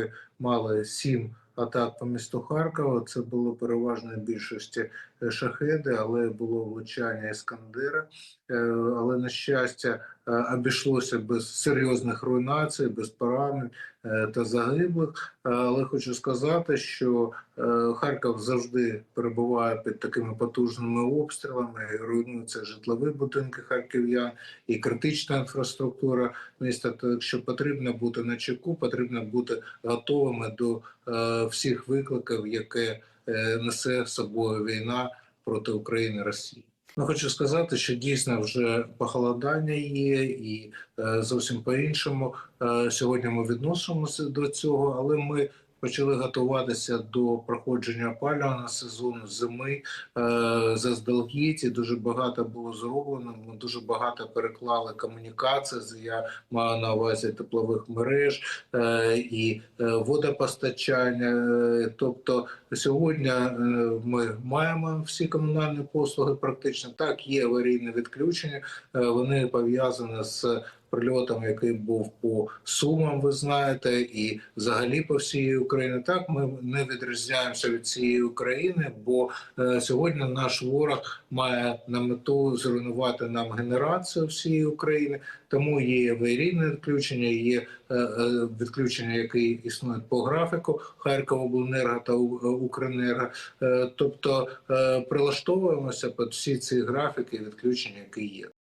ми мали сім атак по місту Харкова. Це було переважно більшості е, шахеди, але було влучання іскандера. Е, Але на щастя обійшлося без серйозних руйнацій, без поранень е, та загиблих. Е, Але хочу сказати, що е, Харків завжди перебуває під такими потужними обстрілами. Руйнуються житлові будинки харків'ян і критична інфраструктура міста. Так що потрібно бути на чеку, потрібно бути готовими до е, всіх викликів, яке е, несе собою війна проти України Росії. Ну, хочу сказати, що дійсно вже похолодання є, і е, зовсім по-іншому. Е, сьогодні ми відносимося до цього, але ми почали готуватися до проходження опалювального сезону зими е, заздалегідь. Дуже багато було зроблено. Ми дуже багато переклали комунікації. Я маю на увазі теплових мереж е, і е, водопостачання. Тобто сьогодні ми маємо всі комунальні послуги. Практично так є аварійне відключення. Вони пов'язані з прильотом, який був по сумам, ви знаєте, і взагалі по всій Україні. Так ми не відрізняємося від цієї України, бо е, сьогодні наш ворог має на мету зруйнувати нам генерацію всієї України. Тому є аварійне відключення, є е, е, відключення, які існують по графіку Харковобленерго та У- Укренерго. Е, Тобто е, прилаштовуємося під всі ці графіки відключення, які є.